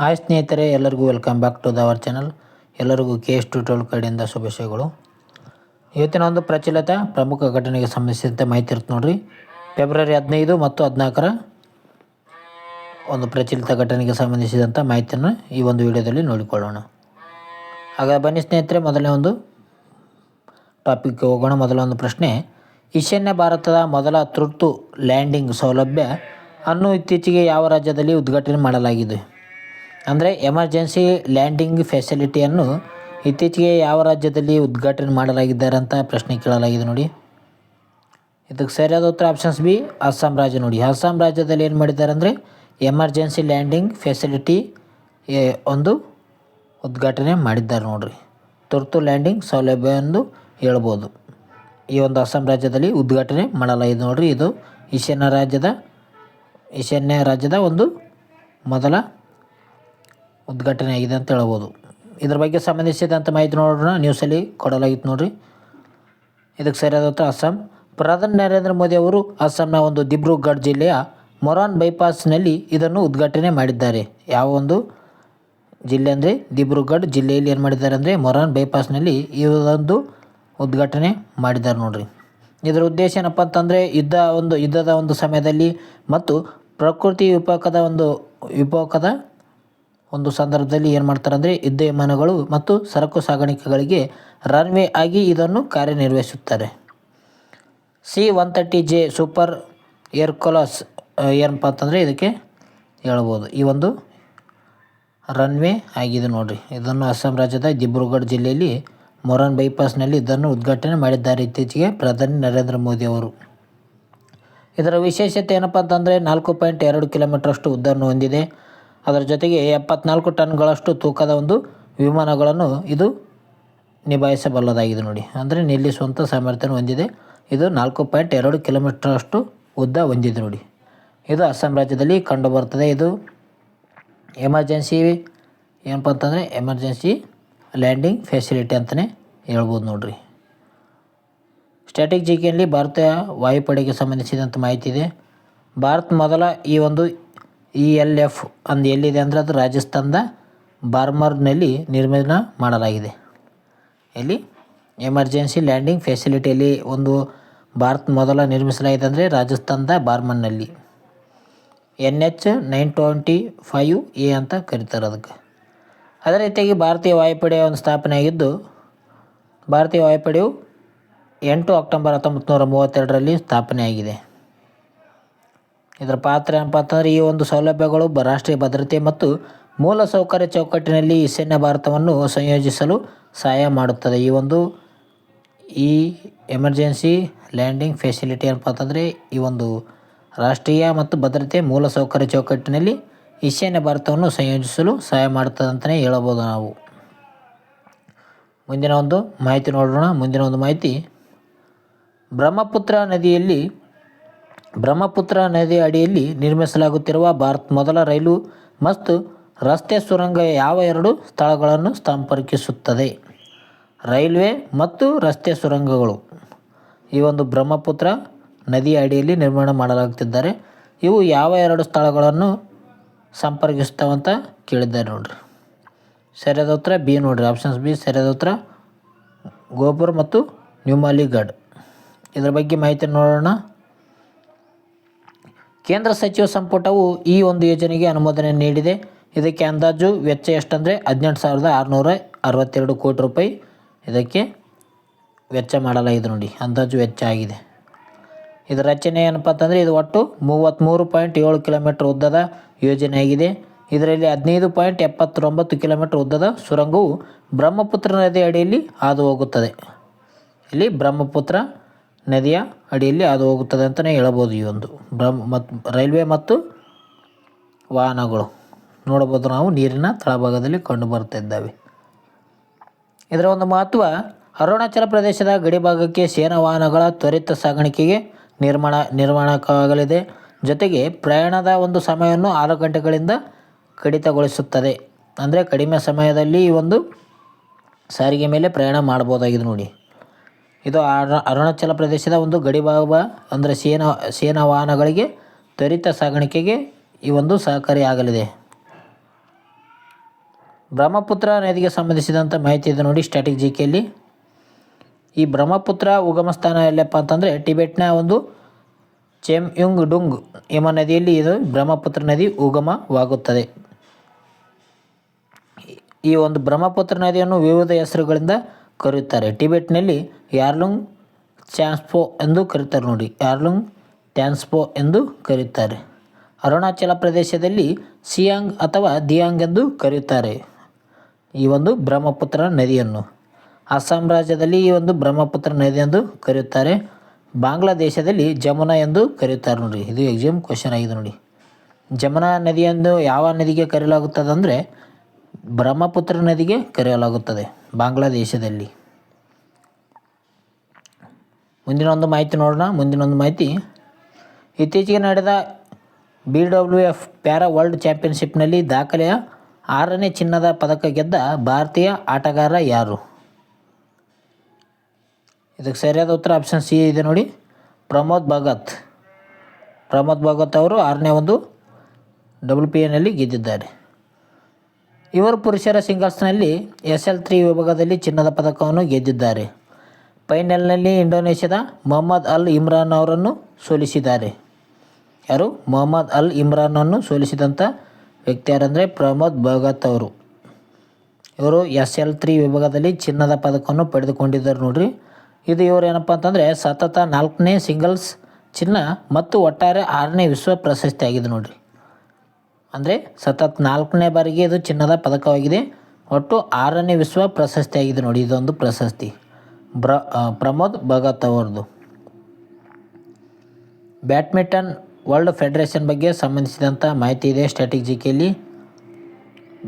Hi ಸ್ನೇಹಿತರೆ, ಎಲ್ಲರಿಗೂ welcome back to the our channel ಎಲ್ಲರಿಗೂ ಕೆ ಎಸ್ ಟ್ಯೂಟೋಲ್ ಕಡೆಯಿಂದ ಶುಭಾಶಯಗಳು. ಇವತ್ತಿನ ಒಂದು ಪ್ರಚಲಿತ ಪ್ರಮುಖ ಘಟನೆಗೆ ಸಂಬಂಧಿಸಿದಂತೆ ಮಾಹಿತಿ ಇರುತ್ತೆ ನೋಡ್ರಿ. ಫೆಬ್ರವರಿ ಹದಿನೈದು ಮತ್ತು ಹದಿನಾಲ್ಕರ ಒಂದು ಪ್ರಚಲಿತ ಘಟನೆಗೆ ಸಂಬಂಧಿಸಿದಂಥ ಮಾಹಿತಿಯನ್ನು ಈ ಒಂದು ವಿಡಿಯೋದಲ್ಲಿ ನೋಡಿಕೊಳ್ಳೋಣ. ಆಗ ಬನ್ನಿ ಸ್ನೇಹಿತರೆ, ಮೊದಲನೇ ಒಂದು ಟಾಪಿಕ್ಗೆ ಹೋಗೋಣ. ಮೊದಲ ಒಂದು ಪ್ರಶ್ನೆ, ಈಶಾನ್ಯ ಭಾರತದ ಮೊದಲ ತುರ್ತು ಲ್ಯಾಂಡಿಂಗ್ ಸೌಲಭ್ಯ ಅನ್ನು ಇತ್ತೀಚೆಗೆ ಯಾವ ರಾಜ್ಯದಲ್ಲಿ ಉದ್ಘಾಟನೆ ಮಾಡಲಾಗಿದೆ? ಅಂದರೆ ಎಮರ್ಜೆನ್ಸಿ ಲ್ಯಾಂಡಿಂಗ್ ಫೆಸಿಲಿಟಿಯನ್ನು ಇತ್ತೀಚೆಗೆ ಯಾವ ರಾಜ್ಯದಲ್ಲಿ ಉದ್ಘಾಟನೆ ಮಾಡಲಾಗಿದ್ದಾರೆ ಅಂತ ಪ್ರಶ್ನೆ ಕೇಳಲಾಗಿದೆ ನೋಡಿ. ಇದಕ್ಕೆ ಸರಿಯಾದ ಉತ್ತರ ಆಪ್ಷನ್ಸ್ ಬಿ, ಅಸ್ಸಾಂ ರಾಜ್ಯ ನೋಡಿ. ಅಸ್ಸಾಂ ರಾಜ್ಯದಲ್ಲಿ ಏನು ಮಾಡಿದ್ದಾರೆ ಅಂದರೆ ಎಮರ್ಜೆನ್ಸಿ ಲ್ಯಾಂಡಿಂಗ್ ಫೆಸಿಲಿಟಿ ಒಂದು ಉದ್ಘಾಟನೆ ಮಾಡಿದ್ದಾರೆ ನೋಡಿರಿ. ತುರ್ತು ಲ್ಯಾಂಡಿಂಗ್ ಸೌಲಭ್ಯ ಎಂದು ಹೇಳ್ಬೋದು. ಈ ಒಂದು ಅಸ್ಸಾಂ ರಾಜ್ಯದಲ್ಲಿ ಉದ್ಘಾಟನೆ ಮಾಡಲಾಗಿದೆ ನೋಡಿರಿ. ಇದು ಈಶಾನ್ಯ ರಾಜ್ಯದ ಈಶಾನ್ಯ ರಾಜ್ಯದ ಒಂದು ಮೊದಲ ಉದ್ಘಾಟನೆ ಆಗಿದೆ ಅಂತ ಹೇಳ್ಬೋದು. ಇದ್ರ ಬಗ್ಗೆ ಸಂಬಂಧಿಸಿದಂಥ ಮಾಹಿತಿ ನೋಡೋಣ. ನ್ಯೂಸಲ್ಲಿ ಕೊಡಲಾಗಿತ್ತು ನೋಡಿರಿ. ಇದಕ್ಕೆ ಸರಿಯಾದ ಉತ್ತರ, ಅಸ್ಸಾಂ. ಪ್ರಧಾನಿ ನರೇಂದ್ರ ಮೋದಿ ಅವರು ಅಸ್ಸಾಂನ ಒಂದು ದಿಬ್ರುಗಢ್ ಜಿಲ್ಲೆಯ ಮೊರಾನ್ ಬೈಪಾಸ್ನಲ್ಲಿ ಇದನ್ನು ಉದ್ಘಾಟನೆ ಮಾಡಿದ್ದಾರೆ. ಯಾವ ಒಂದು ಜಿಲ್ಲೆ ಅಂದರೆ? ದಿಬ್ರುಗಢ್ ಜಿಲ್ಲೆಯಲ್ಲಿ ಏನು ಮಾಡಿದ್ದಾರೆ ಅಂದರೆ ಮೊರಾನ್ ಬೈಪಾಸ್ನಲ್ಲಿ ಇದೊಂದು ಉದ್ಘಾಟನೆ ಮಾಡಿದ್ದಾರೆ ನೋಡ್ರಿ. ಇದರ ಉದ್ದೇಶ ಏನಪ್ಪ ಅಂತಂದರೆ ಯುದ್ಧ ಒಂದು ಯುದ್ಧದ ಒಂದು ಸಮಯದಲ್ಲಿ ಮತ್ತು ಪ್ರಕೃತಿ ವಿಪಕದ ಒಂದು ವಿಪಾಕದ ಒಂದು ಸಂದರ್ಭದಲ್ಲಿ ಏನು ಮಾಡ್ತಾರೆ ಅಂದರೆ ಯುದ್ಧ ವಿಮಾನಗಳು ಮತ್ತು ಸರಕು ಸಾಗಾಣಿಕೆಗಳಿಗೆ ರನ್ವೇ ಆಗಿ ಇದನ್ನು ಕಾರ್ಯನಿರ್ವಹಿಸುತ್ತಾರೆ. C one thirty J super Hercules ಏನಪ್ಪ ಅಂತಂದರೆ ಇದಕ್ಕೆ ಹೇಳ್ಬೋದು. ಈ ಒಂದು ರನ್ವೇ ಆಗಿದೆ ನೋಡಿರಿ. ಇದನ್ನು ಅಸ್ಸಾಂ ರಾಜ್ಯದ ದಿಬ್ರುಗಢ್ ಜಿಲ್ಲೆಯಲ್ಲಿ ಮೊರನ್ ಬೈಪಾಸ್ನಲ್ಲಿ ಇದನ್ನು ಉದ್ಘಾಟನೆ ಮಾಡಿದ್ದಾರೆ ಇತ್ತೀಚೆಗೆ ಪ್ರಧಾನಿ ನರೇಂದ್ರ ಮೋದಿ ಅವರು. ಇದರ ವಿಶೇಷತೆ ಏನಪ್ಪ ಅಂತಂದರೆ ನಾಲ್ಕು ಪಾಯಿಂಟ್ ಎರಡು ಕಿಲೋಮೀಟ್ರಷ್ಟು ಉದ್ದವನ್ನು ಹೊಂದಿದೆ. ಅದರ ಜೊತೆಗೆ ಎಪ್ಪತ್ನಾಲ್ಕು ಟನ್ಗಳಷ್ಟು ತೂಕದ ಒಂದು ವಿಮಾನಗಳನ್ನು ಇದು ನಿಭಾಯಿಸಬಲ್ಲದಾಗಿದೆ ನೋಡಿ. ಅಂದರೆ ನಿಲ್ಲಿಸುವಂಥ ಸಾಮರ್ಥ್ಯವನ್ನು ಹೊಂದಿದೆ. ಇದು ನಾಲ್ಕು ಪಾಯಿಂಟ್ ಎರಡು ಕಿಲೋಮೀಟ್ರಷ್ಟು ಉದ್ದ ಹೊಂದಿದೆ ನೋಡಿ. ಇದು ಅಸ್ಸಾಂ ರಾಜ್ಯದಲ್ಲಿ ಕಂಡುಬರ್ತದೆ. ಇದು ಎಮರ್ಜೆನ್ಸಿ ಏನಪ್ಪ ಅಂತಂದರೆ ಎಮರ್ಜೆನ್ಸಿ ಲ್ಯಾಂಡಿಂಗ್ ಫೆಸಿಲಿಟಿ ಅಂತಲೇ ಹೇಳ್ಬೋದು ನೋಡಿರಿ. ಸ್ಟ್ಯಾಟಿಕ್ ಜಿಕೆಯಲ್ಲಿ ಭಾರತೀಯ ವಾಯುಪಡೆಗೆ ಸಂಬಂಧಿಸಿದಂಥ ಮಾಹಿತಿ ಇದೆ. ಭಾರತ್ ಮೊದಲ ಈ ಒಂದು ಇ ಎಲ್ ಎಫ್ ಅಂದು ಎಲ್ಲಿದೆ ಅಂದರೆ ಅದು ರಾಜಸ್ಥಾನದ ಬಾರ್ಮರ್ನಲ್ಲಿ ನಿರ್ಮಾಣ ಮಾಡಲಾಗಿದೆ. ಎಲ್ಲಿ? ಎಮರ್ಜೆನ್ಸಿ ಲ್ಯಾಂಡಿಂಗ್ ಫೆಸಿಲಿಟಿಯಲ್ಲಿ ಒಂದು ಭಾರತ್ ಮೊದಲ ನಿರ್ಮಿಸಲಾಗಿದೆ ಅಂದರೆ ರಾಜಸ್ಥಾನದ ಬಾರ್ಮರ್ನಲ್ಲಿ. N H nine twenty five A ಅಂತ ಕರೀತಾರೆ ಅದಕ್ಕೆ. ಅದೇ ರೀತಿಯಾಗಿ ಭಾರತೀಯ ವಾಯುಪಡೆಯ ಒಂದು ಸ್ಥಾಪನೆ ಆಗಿದ್ದು, ಭಾರತೀಯ ವಾಯುಪಡೆಯು ಎಂಟು ಅಕ್ಟೋಬರ್ ಹತ್ತೊಂಬತ್ತು ನೂರ ಮೂವತ್ತೆರಡರಲ್ಲಿ ಸ್ಥಾಪನೆ ಆಗಿದೆ. ಇದರ ಪಾತ್ರ ಏನಪ್ಪ ಅಂತಂದರೆ ಈ ಒಂದು ಸೌಲಭ್ಯಗಳು ರಾಷ್ಟ್ರೀಯ ಭದ್ರತೆ ಮತ್ತು ಮೂಲ ಸೌಕರ್ಯ ಚೌಕಟ್ಟಿನಲ್ಲಿ ಈಶಾನ್ಯ ಭಾರತವನ್ನು ಸಂಯೋಜಿಸಲು ಸಹಾಯ ಮಾಡುತ್ತದೆ. ಈ ಒಂದು ಈ ಎಮರ್ಜೆನ್ಸಿ ಲ್ಯಾಂಡಿಂಗ್ ಫೆಸಿಲಿಟಿ ಏನಪ್ಪ ಅಂತಂದರೆ ಈ ಒಂದು ರಾಷ್ಟ್ರೀಯ ಮತ್ತು ಭದ್ರತೆ ಮೂಲ ಸೌಕರ್ಯ ಚೌಕಟ್ಟಿನಲ್ಲಿ ಈಶಾನ್ಯ ಭಾರತವನ್ನು ಸಂಯೋಜಿಸಲು ಸಹಾಯ ಮಾಡುತ್ತದೆ ಅಂತಲೇ ಹೇಳಬಹುದು ನಾವು. ಮುಂದಿನ ಒಂದು ಮಾಹಿತಿ ನೋಡೋಣ. ಮುಂದಿನ ಒಂದು ಮಾಹಿತಿ. ಬ್ರಹ್ಮಪುತ್ರ ನದಿಯಲ್ಲಿ ಬ್ರಹ್ಮಪುತ್ರ ನದಿ ಅಡಿಯಲ್ಲಿ ನಿರ್ಮಿಸಲಾಗುತ್ತಿರುವ ಭಾರತ್ ಮೊದಲ ರೈಲು ಮತ್ತು ರಸ್ತೆ ಸುರಂಗ ಯಾವ ಎರಡು ಸ್ಥಳಗಳನ್ನು ಸಂಪರ್ಕಿಸುತ್ತದೆ? ರೈಲ್ವೆ ಮತ್ತು ರಸ್ತೆ ಸುರಂಗಗಳು. ಈ ಒಂದು ಬ್ರಹ್ಮಪುತ್ರ ನದಿಯ ಅಡಿಯಲ್ಲಿ ನಿರ್ಮಾಣ ಮಾಡಲಾಗುತ್ತಿದ್ದಾರೆ. ಇವು ಯಾವ ಎರಡು ಸ್ಥಳಗಳನ್ನು ಸಂಪರ್ಕಿಸ್ತಾವಂತ ಕೇಳಿದ್ದಾರೆ ನೋಡ್ರಿ. ಸರಿಯಾದ ಉತ್ತರ ಬಿ ನೋಡ್ರಿ. ಆಪ್ಷನ್ಸ್ ಬಿ ಸರಿಯಾದ ಉತ್ತರ ಗೋಪುರ್ ಮತ್ತು ನ್ಯೂಮಾಲಿಗಡ್. ಇದರ ಬಗ್ಗೆ ಮಾಹಿತಿ ನೋಡೋಣ. ಕೇಂದ್ರ ಸಚಿವ ಸಂಪುಟವು ಈ ಒಂದು ಯೋಜನೆಗೆ ಅನುಮೋದನೆ ನೀಡಿದೆ. ಇದಕ್ಕೆ ಅಂದಾಜು ವೆಚ್ಚ ಎಷ್ಟಂದರೆ ಹದಿನೆಂಟು ಸಾವಿರದ ಆರುನೂರ ಅರವತ್ತೆರಡು ಕೋಟಿ ರೂಪಾಯಿ. ಇದಕ್ಕೆ ವೆಚ್ಚ ಮಾಡಲಾಗಿದೆ ನೋಡಿ, ಅಂದಾಜು ವೆಚ್ಚ ಆಗಿದೆ. ಇದರ ರಚನೆ ಏನಪ್ಪ ಅಂತಂದರೆ ಇದು ಒಟ್ಟು ಮೂವತ್ತ್ಮೂರು ಪಾಯಿಂಟ್ ಏಳು ಕಿಲೋಮೀಟ್ರ್ ಉದ್ದದ ಯೋಜನೆಯಾಗಿದೆ ಇದರಲ್ಲಿ ಹದಿನೈದು ಪಾಯಿಂಟ್ ಎಪ್ಪತ್ತೊಂಬತ್ತು ಕಿಲೋಮೀಟ್ರ್ ಉದ್ದದ ಸುರಂಗವು ಬ್ರಹ್ಮಪುತ್ರ ನದಿ ಅಡಿಯಲ್ಲಿ ಹಾದು ಹೋಗುತ್ತದೆ. ಇಲ್ಲಿ ಬ್ರಹ್ಮಪುತ್ರ ನದಿಯ ಅಡಿಯಲ್ಲಿ ಹಾದು ಹೋಗುತ್ತದೆ ಅಂತಲೇ ಹೇಳಬಹುದು ಈ ಒಂದು. ಬ್ರಹ್ಮ ಮತ್ತು ರೈಲ್ವೆ ಮತ್ತು ವಾಹನಗಳು. ನೋಡಬಹುದು ನಾವು ನೀರಿನ ತಳಭಾಗದಲ್ಲಿ ಕಂಡು ಬರ್ತಾ ಇದರ ಒಂದು ಮಹತ್ವ, ಅರುಣಾಚಲ ಪ್ರದೇಶದ ಗಡಿಭಾಗಕ್ಕೆ ಸೇನಾ ವಾಹನಗಳ ತ್ವರಿತ ಸಾಗಾಣಿಕೆಗೆ ನಿರ್ಮಾಣ, ನಿರ್ಮಾಣಕ್ಕಾಗಲಿದೆ. ಜೊತೆಗೆ ಪ್ರಯಾಣದ ಒಂದು ಸಮಯವನ್ನು ಆರು ಗಂಟೆಗಳಿಂದ ಕಡಿತಗೊಳಿಸುತ್ತದೆ. ಅಂದರೆ ಕಡಿಮೆ ಸಮಯದಲ್ಲಿ ಈ ಒಂದು ಸಾರಿಗೆ ಮೇಲೆ ಪ್ರಯಾಣ ಮಾಡ್ಬೋದಾಗಿದೆ ನೋಡಿ. ಇದು ಅರ- ಅರುಣಾಚಲ ಪ್ರದೇಶದ ಒಂದು ಗಡಿಭಾಗ ಅಂದರೆ ಸೇನಾ ಸೇನಾ ವಾಹನಗಳಿಗೆ ತ್ವರಿತ ಸಾಗಾಣಿಕೆಗೆ ಈ ಒಂದು ಸಹಕಾರಿಯಾಗಲಿದೆ. ಬ್ರಹ್ಮಪುತ್ರ ನದಿಗೆ ಸಂಬಂಧಿಸಿದಂಥ ಮಾಹಿತಿ ಇದೆ ನೋಡಿ ಸ್ಟ್ಯಾಟಿಕ್ ಜಿ ಕೆಯಲ್ಲಿ ಈ ಬ್ರಹ್ಮಪುತ್ರ ಉಗಮ ಸ್ಥಾನ ಎಲ್ಲಪ್ಪ ಅಂತಂದರೆ ಟಿಬೆಟ್ನ ಒಂದು ಚೆಮ್ ಯುಂಗ್ ಡುಂಗ್ ಎಂಬ ನದಿಯಲ್ಲಿ ಇದು ಬ್ರಹ್ಮಪುತ್ರ ನದಿ ಉಗಮವಾಗುತ್ತದೆ. ಈ ಒಂದು ಬ್ರಹ್ಮಪುತ್ರ ನದಿಯನ್ನು ವಿವಿಧ ಹೆಸರುಗಳಿಂದ ಕರೆಯುತ್ತಾರೆ ಟಿಬೆಟ್ನಲ್ಲಿ ಯಾರ್ಲುಂಗ್ ಚಾನ್ಸ್ಪೋ ಎಂದು ಕರೀತಾರೆ ನೋಡಿ. ಯಾರ್ಲುಂಗ್ ಟ್ಯಾನ್ಸ್ಪೋ ಎಂದು ಕರೆಯುತ್ತಾರೆ ಅರುಣಾಚಲ ಪ್ರದೇಶದಲ್ಲಿ ಸಿಯಾಂಗ್ ಅಥವಾ ದಿಯಾಂಗ್ ಎಂದು ಕರೆಯುತ್ತಾರೆ ಈ ಒಂದು ಬ್ರಹ್ಮಪುತ್ರ ನದಿಯನ್ನು. ಅಸ್ಸಾಂ ರಾಜ್ಯದಲ್ಲಿ ಈ ಒಂದು ಬ್ರಹ್ಮಪುತ್ರ ನದಿ ಎಂದು ಕರೆಯುತ್ತಾರೆ ಬಾಂಗ್ಲಾದೇಶದಲ್ಲಿ ಜಮುನಾ ಎಂದು ಕರೆಯುತ್ತಾರೆ ನೋಡಿ. ಇದು ಎಕ್ಸಾಮ್ ಕ್ವಶನ್ ಆಗಿದೆ ನೋಡಿ. ಜಮುನಾ ನದಿಯನ್ನು ಯಾವ ನದಿಗೆ ಕರೆಯಲಾಗುತ್ತದೆ ಅಂದರೆ ಬ್ರಹ್ಮಪುತ್ರ ನದಿಗೆ ಕರೆಯಲಾಗುತ್ತದೆ ಬಾಂಗ್ಲಾದೇಶದಲ್ಲಿ. ಮುಂದಿನ ಒಂದು ಮಾಹಿತಿ ನೋಡೋಣ. ಮುಂದಿನ ಒಂದು ಮಾಹಿತಿ, ಇತ್ತೀಚೆಗೆ ನಡೆದ B W F para world ಚಾಂಪಿಯನ್ಶಿಪ್ನಲ್ಲಿ ದಾಖಲೆಯ ಆರನೇ ಚಿನ್ನದ ಪದಕ ಗೆದ್ದ ಭಾರತೀಯ ಆಟಗಾರ ಯಾರು? ಇದಕ್ಕೆ ಸರಿಯಾದ ಉತ್ತರ ಆಪ್ಷನ್ ಸಿ ಇದೆ ನೋಡಿ. ಪ್ರಮೋದ್ ಭಗತ್ ಪ್ರಮೋದ್ ಭಗತ್ ಅವರು ಆರನೇ ಒಂದು ಡಬ್ಲ್ಯೂ ಪಿ ಎನಲ್ಲಿ ಗೆದ್ದಿದ್ದಾರೆ. ಇವರು ಪುರುಷರ ಸಿಂಗಲ್ಸ್ನಲ್ಲಿ ಎಸ್ ಎಲ್ ತ್ರೀ ವಿಭಾಗದಲ್ಲಿ ಚಿನ್ನದ ಪದಕವನ್ನು ಗೆದ್ದಿದ್ದಾರೆ. ಫೈನಲ್ನಲ್ಲಿ ಇಂಡೋನೇಷ್ಯಾದ ಮೊಹಮ್ಮದ್ ಅಲ್ ಇಮ್ರಾನ್ ಅವರನ್ನು ಸೋಲಿಸಿದ್ದಾರೆ. ಯಾರು? ಮೊಹಮ್ಮದ್ ಅಲ್ ಇಮ್ರಾನನ್ನು ಸೋಲಿಸಿದಂಥ ವ್ಯಕ್ತಿ ಯಾರಂದರೆ ಪ್ರಮೋದ್ ಭಗತ್ ಅವರು. ಇವರು ಎಸ್ ಎಲ್ ತ್ರೀ ವಿಭಾಗದಲ್ಲಿ ಚಿನ್ನದ ಪದಕವನ್ನು ಪಡೆದುಕೊಂಡಿದ್ದಾರೆ ನೋಡಿರಿ. ಇದು ಇವರು ಏನಪ್ಪ ಅಂತಂದರೆ ಸತತ ನಾಲ್ಕನೇ ಸಿಂಗಲ್ಸ್ ಚಿನ್ನ ಮತ್ತು ಒಟ್ಟಾರೆ ಆರನೇ ವಿಶ್ವ ಪ್ರಶಸ್ತಿ ಆಗಿದೆ ನೋಡ್ರಿ. ಅಂದರೆ ಸತತ್ ನಾಲ್ಕನೇ ಬಾರಿಗೆ ಇದು ಚಿನ್ನದ ಪದಕವಾಗಿದೆ. ಒಟ್ಟು ಆರನೇ ವಿಶ್ವ ಪ್ರಶಸ್ತಿಯಾಗಿದೆ ನೋಡಿ, ಇದೊಂದು ಪ್ರಶಸ್ತಿ. ಬ್ರ ಪ್ರಮೋದ್ ಭಗತ್ ಅವರದು. ಬ್ಯಾಡ್ಮಿಂಟನ್ ವರ್ಲ್ಡ್ ಫೆಡರೇಷನ್ ಬಗ್ಗೆ ಸಂಬಂಧಿಸಿದಂಥ ಮಾಹಿತಿ ಇದೆ static ಜಿಕೆಯಲ್ಲಿ.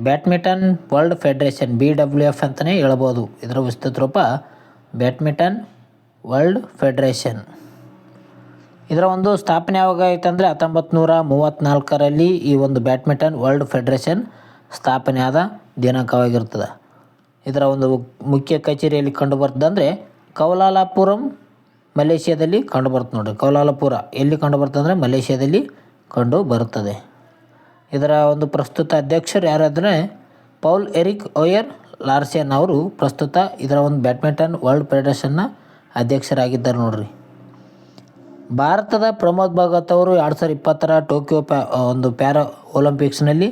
Badminton world federation B W F ಅಂತಲೇ ಹೇಳ್ಬೋದು. ಇದರ ವಿಸ್ತೃತ ರೂಪ ಬ್ಯಾಡ್ಮಿಂಟನ್ ವರ್ಲ್ಡ್ ಫೆಡರೇಷನ್. ಇದರ ಒಂದು ಸ್ಥಾಪನೆ ಯಾವಾಗ ಆಯ್ತಂದರೆ ಹತ್ತೊಂಬತ್ತು ನೂರ ಮೂವತ್ತ್ನಾಲ್ಕರಲ್ಲಿ ಈ ಒಂದು ಬ್ಯಾಡ್ಮಿಂಟನ್ ವರ್ಲ್ಡ್ ಫೆಡ್ರೇಷನ್ ಸ್ಥಾಪನೆ ಆದ ದಿನಾಂಕವಾಗಿರ್ತದೆ. ಇದರ ಒಂದು ಮುಖ್ಯ ಕಚೇರಿಯಲ್ಲಿ ಕಂಡು ಬರ್ತದಂದರೆ ಕೌಲಾಲಾಪುರಂ, ಮಲೇಷ್ಯಾದಲ್ಲಿ ಕಂಡು ಬರ್ತದೆ ನೋಡಿರಿ. ಕೌಲಾಲಪುರ ಎಲ್ಲಿ ಕಂಡು ಬರ್ತದೆ ಅಂದರೆ ಮಲೇಷ್ಯಾದಲ್ಲಿ ಕಂಡು ಬರುತ್ತದೆ ಇದರ ಒಂದು ಪ್ರಸ್ತುತ ಅಧ್ಯಕ್ಷರು ಯಾರಾದರೆ ಪೌಲ್ ಎರಿಕ್ ಓಯರ್ ಲಾರ್ಸೆನ್ ಅವರು ಪ್ರಸ್ತುತ ಇದರ ಒಂದು ಬ್ಯಾಡ್ಮಿಂಟನ್ ವರ್ಲ್ಡ್ ಫೆಡರೇಷನ್ನ ಅಧ್ಯಕ್ಷರಾಗಿದ್ದಾರೆ ನೋಡ್ರಿ. ಭಾರತದ ಪ್ರಮೋದ್ ಭಗತ್ ಅವರು ಎರಡು ಸಾವಿರದ ಇಪ್ಪತ್ತರ ಟೋಕಿಯೋ ಪ್ಯಾ ಒಂದು ಪ್ಯಾರಾ ಒಲಿಂಪಿಕ್ಸ್ನಲ್ಲಿ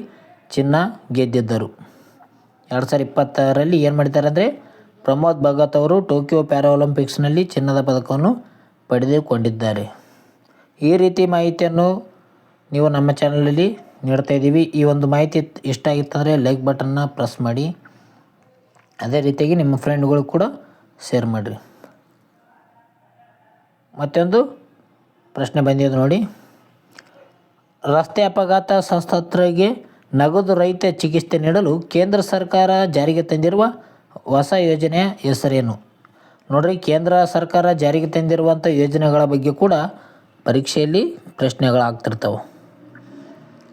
ಚಿನ್ನ ಗೆದ್ದಿದ್ದರು. ಎರಡು ಸಾವಿರದ ಇಪ್ಪತ್ತರಲ್ಲಿ ಏನು ಮಾಡಿದ್ದಾರೆ ಅಂದರೆ ಪ್ರಮೋದ್ ಭಗತ್ ಅವರು ಟೋಕಿಯೋ ಪ್ಯಾರಾ ಒಲಿಂಪಿಕ್ಸ್ನಲ್ಲಿ ಚಿನ್ನದ ಪದಕವನ್ನು ಪಡೆದುಕೊಂಡಿದ್ದಾರೆ. ಈ ರೀತಿ ಮಾಹಿತಿಯನ್ನು ನೀವು ನಮ್ಮ ಚಾನಲಲ್ಲಿ ನೀಡ್ತಾ ಇದ್ದೀವಿ. ಈ ಒಂದು ಮಾಹಿತಿ ಇಷ್ಟ ಆಗಿತ್ತಂದರೆ ಲೈಕ್ ಬಟನ್ನ ಪ್ರೆಸ್ ಮಾಡಿ. ಅದೇ ರೀತಿಯಾಗಿ ನಿಮ್ಮ ಫ್ರೆಂಡ್ಗಳು ಕೂಡ ಶೇರ್ ಮಾಡಿರಿ. ಮತ್ತೊಂದು ಪ್ರಶ್ನೆ ಬಂದಿದೆ ನೋಡಿ. ರಸ್ತೆ ಅಪಘಾತ ಸಂತ್ರಸ್ತರಿಗೆ ನಗದು ರಹಿತ ಚಿಕಿತ್ಸೆ ನೀಡಲು ಕೇಂದ್ರ ಸರ್ಕಾರ ಜಾರಿಗೆ ತಂದಿರುವ ಹೊಸ ಯೋಜನೆಯ ಹೆಸರೇನು? ನೋಡಿರಿ, ಕೇಂದ್ರ ಸರ್ಕಾರ ಜಾರಿಗೆ ತಂದಿರುವಂಥ ಯೋಜನೆಗಳ ಬಗ್ಗೆ ಕೂಡ ಪರೀಕ್ಷೆಯಲ್ಲಿ ಪ್ರಶ್ನೆಗಳಾಗ್ತಿರ್ತವೆ.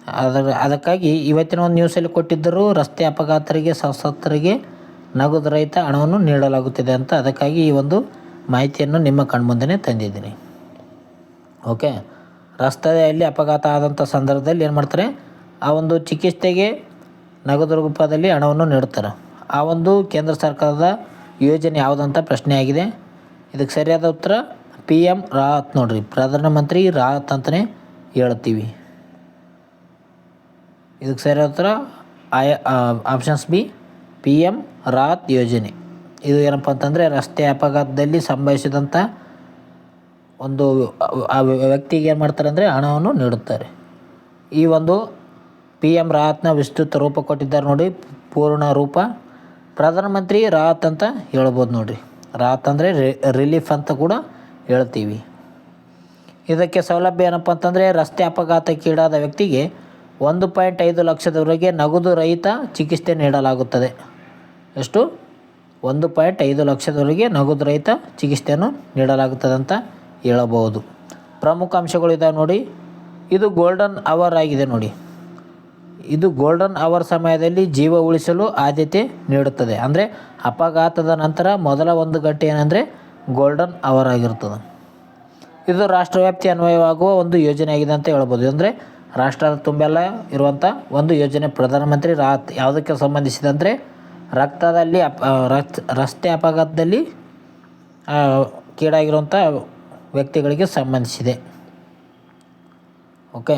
ಅದರ, ಅದಕ್ಕಾಗಿ ಇವತ್ತಿನ ಒಂದು ನ್ಯೂಸಲ್ಲಿ ಕೊಟ್ಟಿದ್ದರು, ರಸ್ತೆ ಅಪಘಾತರಿಗೆ ಸಂತ್ರಸ್ತರಿಗೆ ನಗದು ರಹಿತ ಹಣವನ್ನು ನೀಡಲಾಗುತ್ತಿದೆ ಅಂತ. ಅದಕ್ಕಾಗಿ ಈ ಒಂದು ಮಾಹಿತಿಯನ್ನು ನಿಮ್ಮ ಕಣ್ಮುಂದೆ ತಂದಿದ್ದೀನಿ. ಓಕೆ? ರಸ್ತೆಯಲ್ಲಿ ಅಪಘಾತ ಆದಂಥ ಸಂದರ್ಭದಲ್ಲಿ ಏನು ಮಾಡ್ತಾರೆ? ಆ ಒಂದು ಚಿಕಿತ್ಸೆಗೆ ನಗದು ರೂಪದಲ್ಲಿ ಹಣವನ್ನು ನೀಡ್ತಾರೆ ಆ ಒಂದು ಕೇಂದ್ರ ಸರ್ಕಾರದ ಯೋಜನೆ ಯಾವುದಂತ ಪ್ರಶ್ನೆ ಆಗಿದೆ ಇದಕ್ಕೆ ಸರಿಯಾದ ಉತ್ತರ ಪಿ ಎಂ ರಾಹತ್ ನೋಡ್ರಿ. ಪ್ರಧಾನಮಂತ್ರಿ ರಾಹತ್ ಅಂತಲೇ ಹೇಳ್ತೀವಿ. ಇದಕ್ಕೆ ಸರಿಯಾದ ಉತ್ತರ ಆಯ options B, P M Rahat ಯೋಜನೆ. ಇದು ಏನಪ್ಪ ಅಂತಂದರೆ ರಸ್ತೆ ಅಪಘಾತದಲ್ಲಿ ಸಂಭವಿಸಿದಂಥ ಒಂದು, ಆ ವ್ಯಕ್ತಿಗೆ ಏನು ಮಾಡ್ತಾರೆ ಅಂದರೆ ಹಣವನ್ನು ನೀಡುತ್ತಾರೆ. ಈ ಒಂದು ಪಿ ಎಂ ರಾಹತ್ನ ವಿಸ್ತೃತ ರೂಪ ಕೊಟ್ಟಿದ್ದಾರೆ ನೋಡಿ, ಪೂರ್ಣ ರೂಪ. ಪ್ರಧಾನಮಂತ್ರಿ ರಾತ್ ಅಂತ ಹೇಳ್ಬೋದು ನೋಡಿರಿ ರಾತ್ ಅಂದರೆ ರಿಲೀಫ್ ಅಂತ ಕೂಡ ಹೇಳ್ತೀವಿ. ಇದಕ್ಕೆ ಸೌಲಭ್ಯ ಏನಪ್ಪ ಅಂತಂದರೆ, ರಸ್ತೆ ಅಪಘಾತಕ್ಕೀಡಾದ ವ್ಯಕ್ತಿಗೆ ಒಂದು ಪಾಯಿಂಟ್ ಐದು ಲಕ್ಷದವರೆಗೆ ನಗದು ರಹಿತ ಚಿಕಿತ್ಸೆ ನೀಡಲಾಗುತ್ತದೆ. ಎಷ್ಟು? ಒಂದು ಪಾಯಿಂಟ್ ಐದು ಲಕ್ಷದವರೆಗೆ ನಗದು ರಹಿತ ಚಿಕಿತ್ಸೆಯನ್ನು ನೀಡಲಾಗುತ್ತದೆ ಅಂತ ಹೇಳಬಹುದು. ಪ್ರಮುಖ ಅಂಶಗಳು ಇದಾವೆ ನೋಡಿ. ಇದು ಗೋಲ್ಡನ್ ಅವರ್ ಆಗಿದೆ ನೋಡಿ. ಇದು ಗೋಲ್ಡನ್ ಅವರ್ ಸಮಯದಲ್ಲಿ ಜೀವ ಉಳಿಸಲು ಆದ್ಯತೆ ನೀಡುತ್ತದೆ. ಅಂದರೆ ಅಪಘಾತದ ನಂತರ ಮೊದಲ ಒಂದು ಗಂಟೆ ಏನಂದರೆ ಗೋಲ್ಡನ್ ಅವರ್ ಆಗಿರ್ತದೆ ಇದು ರಾಷ್ಟ್ರವ್ಯಾಪ್ತಿ ಅನ್ವಯವಾಗುವ ಒಂದು ಯೋಜನೆ ಆಗಿದೆ ಅಂತ ಹೇಳ್ಬೋದು. ಅಂದರೆ ರಾಷ್ಟ್ರದ ತುಂಬೆಲ್ಲ ಇರುವಂಥ ಒಂದು ಯೋಜನೆ. ಪ್ರಧಾನಮಂತ್ರಿ ರಾತ್ ಯಾವುದಕ್ಕೆ ಸಂಬಂಧಿಸಿದಂದರೆ ರಕ್ತದಲ್ಲಿ ಅಪ ರಸ್ತೆ ಅಪಘಾತದಲ್ಲಿ ಕೀಡಾಗಿರುವಂಥ ವ್ಯಕ್ತಿಗಳಿಗೆ ಸಂಬಂಧಿಸಿದೆ. ಓಕೆ?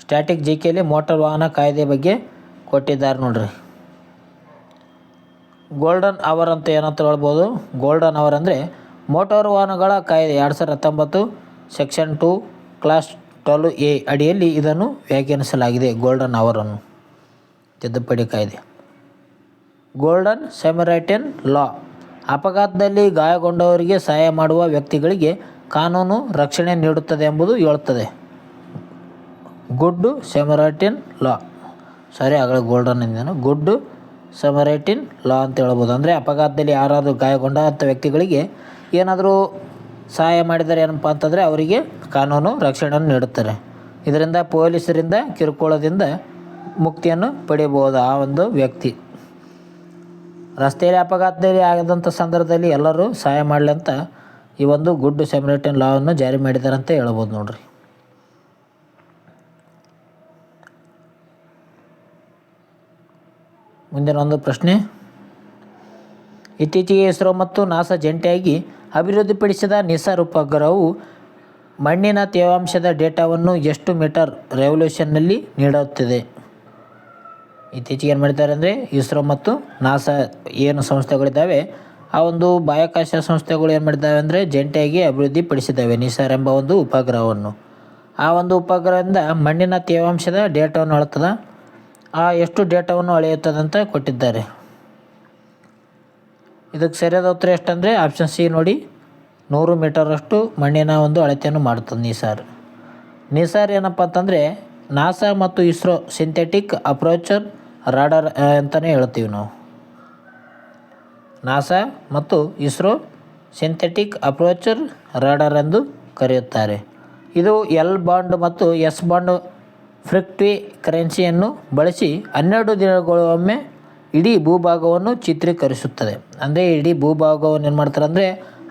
ಸ್ಟ್ಯಾಟಿಕ್ ಜಿ ಕೆಯಲ್ಲಿ ಮೋಟಾರ್ ವಾಹನ ಕಾಯ್ದೆ ಬಗ್ಗೆ ಕೊಟ್ಟಿದ್ದಾರೆ ನೋಡ್ರಿ. ಗೋಲ್ಡನ್ ಅವರ್ ಅಂತ ಏನಂತ ಹೇಳ್ಬೋದು? ಗೋಲ್ಡನ್ ಅವರ್ ಅಂದರೆ ಮೋಟಾರ್ ವಾಹನಗಳ ಕಾಯ್ದೆ ಎರಡು ಸಾವಿರದ ಹತ್ತೊಂಬತ್ತು section two clause twelve A ಅಡಿಯಲ್ಲಿ ಇದನ್ನು ವ್ಯಾಖ್ಯಾನಿಸಲಾಗಿದೆ ಗೋಲ್ಡನ್ ಅವರನ್ನು ತಿದ್ದುಪಡಿ ಕಾಯ್ದೆ. ಗೋಲ್ಡನ್ ಸೆಮರೈಟನ್ ಲಾ ಅಪಘಾತದಲ್ಲಿ ಗಾಯಗೊಂಡವರಿಗೆ ಸಹಾಯ ಮಾಡುವ ವ್ಯಕ್ತಿಗಳಿಗೆ ಕಾನೂನು ರಕ್ಷಣೆ ನೀಡುತ್ತದೆ ಎಂಬುದು ಹೇಳುತ್ತದೆ. Good samaritan law. ಸಾರಿ, ಆಗಲ ಗೋಲ್ಡನ್ ಇಂದೇನು? ಗುಡ್ ಸೆಮರೈಟಿನ್ ಲಾ ಅಂತ ಹೇಳ್ಬೋದು. ಅಂದರೆ ಅಪಘಾತದಲ್ಲಿ ಯಾರಾದರೂ ಗಾಯಗೊಂಡ ಅಂಥ ವ್ಯಕ್ತಿಗಳಿಗೆ ಏನಾದರೂ ಸಹಾಯ ಮಾಡಿದರೆ ಏನಪ್ಪ ಅಂತಂದರೆ ಅವರಿಗೆ ಕಾನೂನು ರಕ್ಷಣೆಯನ್ನು ನೀಡುತ್ತಾರೆ. ಇದರಿಂದ ಪೊಲೀಸರಿಂದ, ಕಿರುಕುಳದಿಂದ ಮುಕ್ತಿಯನ್ನು ಪಡೆಯಬಹುದು ಆ ಒಂದು ವ್ಯಕ್ತಿ. ರಸ್ತೆಯಲ್ಲಿ ಅಪಘಾತದಲ್ಲಿ ಆಗದಂಥ ಸಂದರ್ಭದಲ್ಲಿ ಎಲ್ಲರೂ ಸಹಾಯ ಮಾಡಲಿ ಅಂತ ಈ ಒಂದು ಗುಡ್ ಸೆಮರೇಟನ್ ಲಾವನ್ನು ಜಾರಿ ಮಾಡಿದ್ದಾರೆ ಅಂತ ಹೇಳ್ಬೋದು ನೋಡ್ರಿ. ಮುಂದಿನ ಒಂದು ಪ್ರಶ್ನೆ. ಇತ್ತೀಚೆಗೆ ಇಸ್ರೋ ಮತ್ತು ನಾಸಾ ಜಂಟಿಯಾಗಿ ಅಭಿವೃದ್ಧಿಪಡಿಸಿದ ನಿಸಾರ್ ಉಪಗ್ರಹವು ಮಣ್ಣಿನ ತೇವಾಂಶದ ಡೇಟಾವನ್ನು ಎಷ್ಟು ಮೀಟರ್ ರೆವಲ್ಯೂಷನ್ನಲ್ಲಿ ನೀಡುತ್ತದೆ? ಇತ್ತೀಚೆಗೆ ಏನು ಮಾಡಿದ್ದಾರೆ ಅಂದರೆ ಇಸ್ರೋ ಮತ್ತು ನಾಸಾ ಏನು ಸಂಸ್ಥೆಗಳಿದ್ದಾವೆ, ಆ ಒಂದು ಬಾಹ್ಯಾಕಾಶ ಸಂಸ್ಥೆಗಳು ಏನು ಮಾಡಿದ್ದಾವೆ ಅಂದರೆ ಜಂಟಿಯಾಗಿ ಅಭಿವೃದ್ಧಿಪಡಿಸಿದ್ದಾವೆ, ನಿಸಾರ್ ಎಂಬ ಒಂದು ಉಪಗ್ರಹವನ್ನು. ಆ ಒಂದು ಉಪಗ್ರಹದಿಂದ ಮಣ್ಣಿನ ತೇವಾಂಶದ ಡೇಟಾವನ್ನು ಅಳತದ ಆ ಎಷ್ಟು ಡೇಟಾವನ್ನು ಅಳೆಯುತ್ತದೆ ಅಂತ ಕೊಟ್ಟಿದ್ದಾರೆ. ಇದಕ್ಕೆ ಸರಿಯಾದ ಉತ್ತರ ಎಷ್ಟಂದರೆ ಆಪ್ಷನ್ ಸಿ ನೋಡಿ, ನೂರು ಮೀಟರಷ್ಟು ಮಣ್ಣಿನ ಒಂದು ಅಳತೆಯನ್ನು ಮಾಡುತ್ತದೆ ನಿಸಾರ್. ನಿಸಾರ್ ಏನಪ್ಪ ಅಂತಂದರೆ ನಾಸಾ ಮತ್ತು ಇಸ್ರೋ ಸಿಂಥೆಟಿಕ್ ಅಪ್ರೋಚರ್ ರಾಡರ್ ಅಂತಲೇ ಹೇಳ್ತೀವಿ ನಾವು. ನಾಸಾ ಮತ್ತು ಇಸ್ರೋ ಸಿಂಥೆಟಿಕ್ ಅಪ್ರೋಚರ್ ರಾಡರ್ ಎಂದು ಕರೆಯುತ್ತಾರೆ. ಇದು ಎಲ್ ಬಾಂಡ್ ಮತ್ತು ಎಸ್ ಬಾಂಡ್ ಫ್ರಿಕ್ಟ್ವಿ ಕರೆನ್ಸಿಯನ್ನು ಬಳಸಿ ಹನ್ನೆರಡು ದಿನಗಳೊಮ್ಮೆ ಇಡೀ ಭೂಭಾಗವನ್ನು ಚಿತ್ರೀಕರಿಸುತ್ತದೆ. ಅಂದರೆ ಇಡೀ ಭೂಭಾಗವನ್ನು ಏನು ಮಾಡ್ತಾರೆ ಅಂದರೆ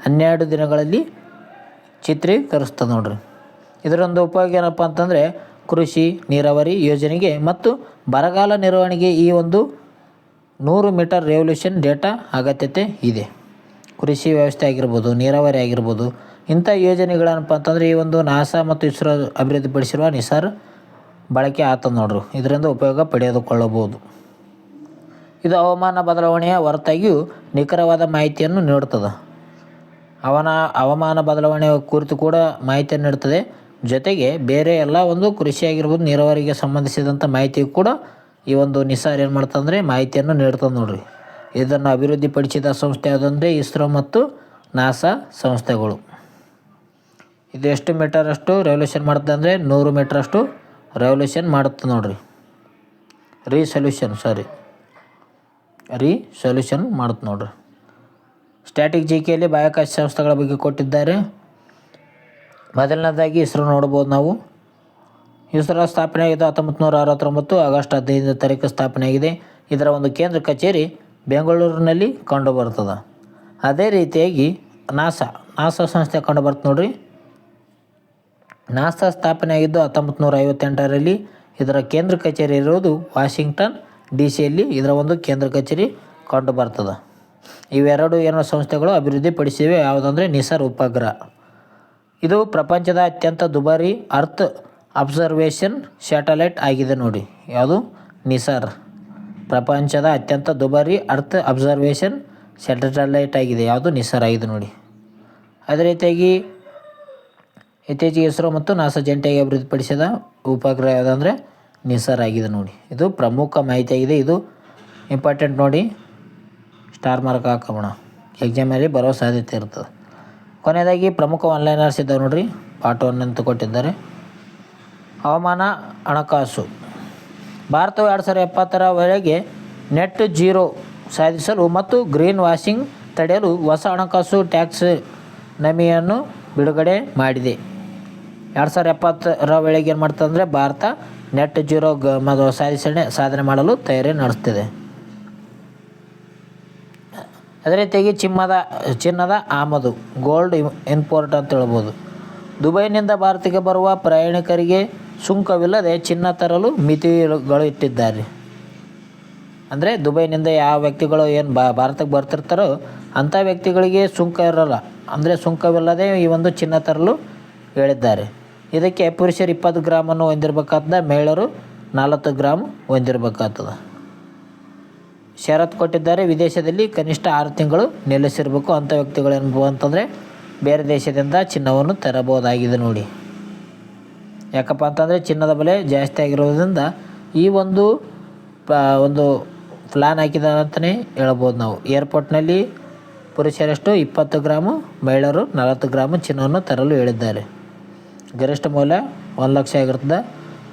ಹನ್ನೆರಡು ದಿನಗಳಲ್ಲಿ ಚಿತ್ರೀಕರಿಸ್ತದೆ ನೋಡ್ರಿ. ಇದರೊಂದು ಉಪಯೋಗ ಏನಪ್ಪ ಅಂತಂದರೆ ಕೃಷಿ, ನೀರಾವರಿ ಯೋಜನೆಗೆ ಮತ್ತು ಬರಗಾಲ ನಿರ್ವಹಣೆಗೆ ಈ ಒಂದು ನೂರು ಮೀಟರ್ ರೆವಲ್ಯೂಷನ್ ಡೇಟಾ ಅಗತ್ಯತೆ ಇದೆ. ಕೃಷಿ ವ್ಯವಸ್ಥೆ ಆಗಿರ್ಬೋದು, ನೀರಾವರಿ ಆಗಿರ್ಬೋದು, ಇಂಥ ಯೋಜನೆಗಳೇನಪ್ಪ ಅಂತಂದರೆ ಈ ಒಂದು ನಾಸಾ ಮತ್ತು ಇಸ್ರೋ ಅಭಿವೃದ್ಧಿಪಡಿಸಿರುವ ನಿಸಾರ್ ಬಳಕೆ ಆತದ ನೋಡ್ರು. ಇದರಿಂದ ಉಪಯೋಗ ಪಡೆದುಕೊಳ್ಳಬಹುದು. ಇದು ಹವಾಮಾನ ಬದಲಾವಣೆಯ ಹೊರತಾಗಿಯೂ ನಿಖರವಾದ ಮಾಹಿತಿಯನ್ನು ನೀಡುತ್ತದೆ ಅವನ ಹವಾಮಾನ ಬದಲಾವಣೆ ಕುರಿತು ಕೂಡ ಮಾಹಿತಿಯನ್ನು ನೀಡುತ್ತದೆ ಜೊತೆಗೆ ಬೇರೆ ಎಲ್ಲ ಒಂದು ಕೃಷಿ ಆಗಿರ್ಬೋದು ನೀರಾವರಿಗೆ ಸಂಬಂಧಿಸಿದಂಥ ಮಾಹಿತಿ ಕೂಡ ಈ ಒಂದು ನಿಸಾರ್ ಏನು ಮಾಡ್ತಂದರೆ ಮಾಹಿತಿಯನ್ನು ನೀಡ್ತದೆ ನೋಡ್ರಿ. ಇದನ್ನು ಅಭಿವೃದ್ಧಿಪಡಿಸಿದ ಸಂಸ್ಥೆ ಯಾವುದಂದರೆ ಇಸ್ರೋ ಮತ್ತು ನಾಸಾ ಸಂಸ್ಥೆಗಳು. ಇದು ಎಷ್ಟು ಮೀಟರಷ್ಟು ರೆವಲ್ಯೂಷನ್ ಮಾಡುತ್ತೆ ಅಂದರೆ ನೂರು ಮೀಟ್ರಷ್ಟು ರೆವಲ್ಯೂಷನ್ ಮಾಡುತ್ತೆ ನೋಡ್ರಿ. ರೀಸೊಲ್ಯೂಷನ್ ಸಾರಿ ರೀ ಸೊಲ್ಯೂಷನ್ ಮಾಡುತ್ತೆ ನೋಡ್ರಿ. ಸ್ಟ್ಯಾಟಿಕ್ ಜಿ ಕೆಯಲ್ಲಿ ಬಾಹ್ಯಾಕಾಶ ಸಂಸ್ಥೆಗಳ ಬಗ್ಗೆ ಕೊಟ್ಟಿದ್ದಾರೆ. ಮೊದಲನೇದಾಗಿ ಇಸ್ರೋ ನೋಡ್ಬೋದು ನಾವು. ಇಸ್ರೋ ಸ್ಥಾಪನೆ ಆಗಿದ್ದು ಹತ್ತೊಂಬತ್ತು ನೂರ ಅರವತ್ತೊಂಬತ್ತು ಆಗಸ್ಟ್ ಹದಿನೈದನೇ ತಾರೀಕು ಸ್ಥಾಪನೆಯಾಗಿದೆ. ಇದರ ಒಂದು ಕೇಂದ್ರ ಕಚೇರಿ ಬೆಂಗಳೂರಿನಲ್ಲಿ ಕಂಡುಬರ್ತದೆ ಅದೇ ರೀತಿಯಾಗಿ ನಾಸಾ ನಾಸಾ ಸಂಸ್ಥೆ ಕಂಡುಬರ್ತದೆ ನೋಡ್ರಿ. ನಾಸಾ ಸ್ಥಾಪನೆಯಾಗಿದ್ದು ಹತ್ತೊಂಬತ್ತು ನೂರ ಐವತ್ತೆಂಟರಲ್ಲಿ ಇದರ ಕೇಂದ್ರ ಕಚೇರಿ ಇರೋದು ವಾಷಿಂಗ್ಟನ್ ಡಿ ಸಿಯಲ್ಲಿ ಇದರ ಒಂದು ಕೇಂದ್ರ ಕಚೇರಿ ಕಂಡು ಬರ್ತದೆ ಇವೆರಡು ಏನೋ ಸಂಸ್ಥೆಗಳು ಅಭಿವೃದ್ಧಿಪಡಿಸಿವೆ. ಯಾವುದಂದರೆ ನಿಸರ್ ಉಪಗ್ರಹ. ಇದು ಪ್ರಪಂಚದ ಅತ್ಯಂತ ದುಬಾರಿ ಅರ್ಥ್ ಅಬ್ಸರ್ವೇಷನ್ ಸ್ಯಾಟಲೈಟ್ ಆಗಿದೆ ನೋಡಿ. ಯಾವುದು? ನಿಸರ್. ಪ್ರಪಂಚದ ಅತ್ಯಂತ ದುಬಾರಿ ಅರ್ತ್ ಅಬ್ಸರ್ವೇಷನ್ ಸ್ಯಾಟಲೈಟ್ ಆಗಿದೆ. ಯಾವುದು? ನಿಸರ್ ಆಗಿದೆ ನೋಡಿ. ಅದೇ ರೀತಿಯಾಗಿ ಇತ್ತೀಚೆಗೆ ಇಸ್ರೋ ಮತ್ತು ನಾಸಾ ಜಂಟಿಯಾಗಿ ಅಭಿವೃದ್ಧಿಪಡಿಸಿದ ಉಪಗ್ರಹ ಯಾವುದಂದರೆ? ನಿಸರ್ ಆಗಿದೆ ನೋಡಿ. ಇದು ಪ್ರಮುಖ ಮಾಹಿತಿಯಾಗಿದೆ. ಇದು ಇಂಪಾರ್ಟೆಂಟ್ ನೋಡಿ. ಸ್ಟಾರ್ ಮಾರ್ಕ್ ಹಾಕೋಣ. ಎಕ್ಸಾಮಲ್ಲಿ ಬರೋ ಸಾಧ್ಯತೆ ಇರ್ತದೆ. ಕೊನೆಯದಾಗಿ ಪ್ರಮುಖ ಆನ್ಲೈನರ್ಸ್ ಇದ್ದಾವೆ ನೋಡ್ರಿ. ಪಾರ್ಟ್ ಒನ್ ಅಂತ ಕೊಟ್ಟಿದ್ದಾರೆ. ಹವಾಮಾನ ಹಣಕಾಸು. ಭಾರತವು ಎರಡು ಸಾವಿರದ ಎಪ್ಪತ್ತರ ವೇಳೆಗೆ ನೆಟ್ ಜೀರೋ ಸಾಧಿಸಲು ಮತ್ತು ಗ್ರೀನ್ ವಾಷಿಂಗ್ ತಡೆಯಲು ಹೊಸ ಹಣಕಾಸು ಟ್ಯಾಕ್ಸ್ ನಮಿಯನ್ನು ಬಿಡುಗಡೆ ಮಾಡಿದೆ. ಎರಡು ಸಾವಿರದ ಎಪ್ಪತ್ತರ ವೇಳೆಗೆ ಏನು ಮಾಡ್ತದೆ ಅಂದರೆ ಭಾರತ ನೆಟ್ ಜೀರೋ ಗ ಸಾಧಿಸಣೆ, ಸಾಧನೆ ಮಾಡಲು ತಯಾರಿ ನಡೆಸ್ತಿದೆ. ಅದೇ ರೀತಿಯಾಗಿ ಚಿನ್ನದ ಚಿನ್ನದ ಆಮದು, ಗೋಲ್ಡ್ ಇಂಪೋರ್ಟ್ ಅಂತ ಹೇಳ್ಬೋದು. ದುಬೈನಿಂದ ಭಾರತಕ್ಕೆ ಬರುವ ಪ್ರಯಾಣಿಕರಿಗೆ ಸುಂಕವಿಲ್ಲದೆ ಚಿನ್ನ ತರಲು ಮಿತಿಗಳು ಇಟ್ಟಿದ್ದಾರೆ. ಅಂದರೆ ದುಬೈನಿಂದ ಯಾವ ವ್ಯಕ್ತಿಗಳು ಏನು ಭಾರತಕ್ಕೆ ಬರ್ತಿರ್ತಾರೋ ಅಂಥ ವ್ಯಕ್ತಿಗಳಿಗೆ ಸುಂಕ ಇರಲ್ಲ. ಅಂದರೆ ಸುಂಕವಿಲ್ಲದೆ ಈ ಒಂದು ಚಿನ್ನ ತರಲು ಹೇಳಿದ್ದಾರೆ. ಇದಕ್ಕೆ ಪುರುಷರು ಇಪ್ಪತ್ತು ಗ್ರಾಮನ್ನು ಹೊಂದಿರಬೇಕಾದ, ಮಹಿಳೆಯರು ನಲವತ್ತು ಗ್ರಾಮ್ ಹೊಂದಿರಬೇಕಾಗ್ತದೆ. ಷರತ್ತು ಕೊಟ್ಟಿದ್ದಾರೆ. ವಿದೇಶದಲ್ಲಿ ಕನಿಷ್ಠ ಆರು ತಿಂಗಳು ನೆಲೆಸಿರಬೇಕು ಅಂಥ ವ್ಯಕ್ತಿಗಳು ಅಂತಂದರೆ ಬೇರೆ ದೇಶದಿಂದ ಚಿನ್ನವನ್ನು ತರಬಹುದಾಗಿದೆ ನೋಡಿ. ಯಾಕಪ್ಪ ಅಂತಂದರೆ ಚಿನ್ನದ ಬೆಲೆ ಜಾಸ್ತಿ ಆಗಿರೋದ್ರಿಂದ ಈ ಒಂದು ಒಂದು ಪ್ಲಾನ್ ಹಾಕಿದ ಅಂತಲೇ ಹೇಳ್ಬೋದು ನಾವು. ಏರ್ಪೋರ್ಟ್ನಲ್ಲಿ ಪುರುಷರಷ್ಟು ಇಪ್ಪತ್ತು ಗ್ರಾಮು, ಮಹಿಳೆಯರು ನಲವತ್ತು ಗ್ರಾಮು ಚಿನ್ನವನ್ನು ತರಲು ಹೇಳಿದ್ದಾರೆ. ಗರಿಷ್ಠ ಮೌಲ್ಯ ಒಂದು ಲಕ್ಷ ಆಗಿರ್ತದೆ,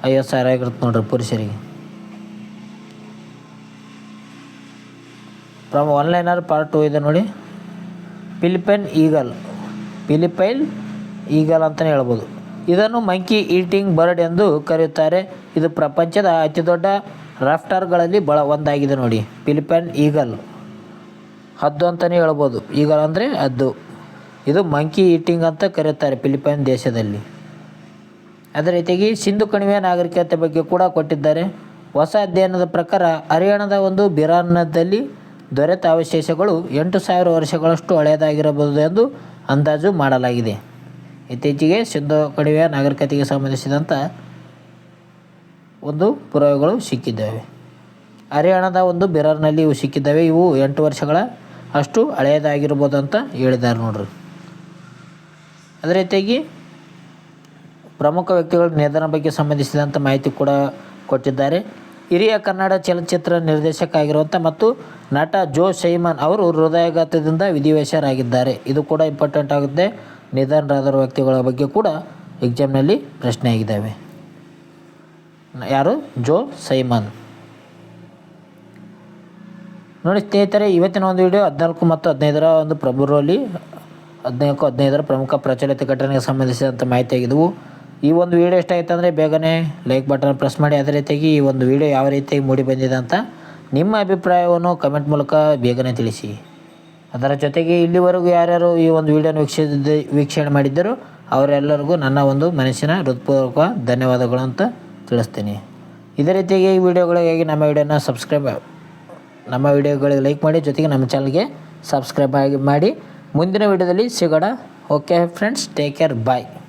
ಐವತ್ತು ಸಾವಿರ ಆಗಿರುತ್ತೆ ನೋಡ್ರಿ ಪುರುಷರಿಗೆ. ಫ್ರಮ್ ಆನ್ಲೈನರ್ ಪಾರ್ಟ್ ಟು ಇದೆ ನೋಡಿ. ಫಿಲಿಪೈನ್ ಈಗಲ್ ಫಿಲಿಪೈನ್ ಈಗಲ್ ಅಂತಲೇ ಹೇಳ್ಬೋದು. ಇದನ್ನು ಮಂಕಿ ಈಟಿಂಗ್ ಬರ್ಡ್ ಎಂದು ಕರೆಯುತ್ತಾರೆ. ಇದು ಪ್ರಪಂಚದ ಅತಿದೊಡ್ಡ ರಾಫ್ಟರ್ಗಳಲ್ಲಿ ಬಳ ಒಂದಾಗಿದೆ ನೋಡಿ. ಫಿಲಿಪೈನ್ ಈಗಲ್ ಹದ್ದು ಅಂತಲೇ ಹೇಳ್ಬೋದು. ಈಗಲ್ ಅಂದರೆ ಹದ್ದು. ಇದು ಮಂಕಿ ಈಟಿಂಗ್ ಅಂತ ಕರೆಯುತ್ತಾರೆ ಫಿಲಿಪೈನ್ ದೇಶದಲ್ಲಿ. ಅದೇ ರೀತಿಯಾಗಿ ಸಿಂಧು ಕಣಿವೆ ನಾಗರಿಕತೆ ಬಗ್ಗೆ ಕೂಡ ಕೊಟ್ಟಿದ್ದಾರೆ. ಹೊಸ ಅಧ್ಯಯನದ ಪ್ರಕಾರ ಹರಿಯಾಣದ ಒಂದು ಬಿರಾನದಲ್ಲಿ ದೊರೆತ ಅವಶೇಷಗಳು ಎಂಟು ಸಾವಿರ ವರ್ಷಗಳಷ್ಟು ಹಳೆಯದಾಗಿರಬಹುದು ಎಂದು ಅಂದಾಜು ಮಾಡಲಾಗಿದೆ. ಇತ್ತೀಚೆಗೆ ಸಿಂಧು ಕಣಿವೆಯ ನಾಗರಿಕತೆಗೆ ಸಂಬಂಧಿಸಿದಂಥ ಒಂದು ಪುರಾವೆಗಳು ಸಿಕ್ಕಿದ್ದಾವೆ. ಹರಿಯಾಣದ ಒಂದು ಬಿರರ್ನಲ್ಲಿ ಇವು ಸಿಕ್ಕಿದ್ದಾವೆ. ಇವು ಎಂಟು ವರ್ಷಗಳ ಅಷ್ಟು ಹಳೆಯದಾಗಿರ್ಬೋದು ಅಂತ ಹೇಳಿದ್ದಾರೆ ನೋಡ್ರಿ. ಅದೇ ರೀತಿಯಾಗಿ ಪ್ರಮುಖ ವ್ಯಕ್ತಿಗಳ ನಿಧನ ಬಗ್ಗೆ ಸಂಬಂಧಿಸಿದಂಥ ಮಾಹಿತಿ ಕೂಡ ಕೊಟ್ಟಿದ್ದಾರೆ. ಹಿರಿಯ ಕನ್ನಡ ಚಲನಚಿತ್ರ ನಿರ್ದೇಶಕ ಆಗಿರುವಂಥ ಮತ್ತು ನಟ ಜೋ ಶೈಮನ್ ಅವರು ಹೃದಯಾಘಾತದಿಂದ ವಿಧಿವೇಶರಾಗಿದ್ದಾರೆ. ಇದು ಕೂಡ ಇಂಪಾರ್ಟೆಂಟ್ ಆಗುತ್ತೆ. ನಿಧನರಾದ ವ್ಯಕ್ತಿಗಳ ಬಗ್ಗೆ ಕೂಡ ಎಕ್ಸಾಮ್ನಲ್ಲಿ ಪ್ರಶ್ನೆ ಆಗಿದ್ದಾವೆ ಯಾರು? ಜೋ ಸೈಮನ್ ನೋಡಿ ಸ್ನೇಹಿತರೆ, ಇವತ್ತಿನ ಒಂದು ವಿಡಿಯೋ ಹದಿನಾಲ್ಕು ಮತ್ತು ಹದಿನೈದರ ಒಂದು ಫೆಬ್ರವರಿ ಹದಿನಾಲ್ಕು ಹದಿನೈದರ ಪ್ರಮುಖ ಪ್ರಚಲಿತ ಘಟನೆಗೆ ಸಂಬಂಧಿಸಿದಂಥ ಮಾಹಿತಿ ಆಗಿದ್ದವು ಈ ಒಂದು ವಿಡಿಯೋ ಇಷ್ಟ ಆಯ್ತು ಅಂದರೆ ಬೇಗನೆ ಲೈಕ್ ಬಟನ್ ಪ್ರೆಸ್ ಮಾಡಿ ಅದೇ ರೀತಿಯಾಗಿ ಈ ಒಂದು ವಿಡಿಯೋ ಯಾವ ರೀತಿಯಾಗಿ ಮೂಡಿ ಬಂದಿದೆ ಅಂತ ನಿಮ್ಮ ಅಭಿಪ್ರಾಯವನ್ನು ಕಮೆಂಟ್ ಮೂಲಕ ಬೇಗನೆ ತಿಳಿಸಿ. ಅದರ ಜೊತೆಗೆ ಇಲ್ಲಿವರೆಗೂ ಯಾರ್ಯಾರು ಈ ಒಂದು ವಿಡಿಯೋನ ವೀಕ್ಷಿಸಿದ ವೀಕ್ಷಣೆ ಮಾಡಿದ್ದರು ಅವರೆಲ್ಲರಿಗೂ ನನ್ನ ಒಂದು ಮನಸ್ಸಿನ ಹೃತ್ಪೂರ್ವಕ ಧನ್ಯವಾದಗಳು ಅಂತ ತಿಳಿಸ್ತೀನಿ. ಇದೇ ರೀತಿಯಾಗಿ ಈ ವಿಡಿಯೋಗಳಿಗಾಗಿ ನಮ್ಮ ವಿಡಿಯೋನ ಸಬ್ಸ್ಕ್ರೈಬ್ ನಮ್ಮ ವಿಡಿಯೋಗಳಿಗೆ ಲೈಕ್ ಮಾಡಿ, ಜೊತೆಗೆ ನಮ್ಮ ಚಾನಲ್ಗೆ ಸಬ್ಸ್ಕ್ರೈಬ್ ಆಗಿ ಮಾಡಿ. ಮುಂದಿನ ವಿಡಿಯೋದಲ್ಲಿ ಸಿಗೋಣ. Okay friends take care bye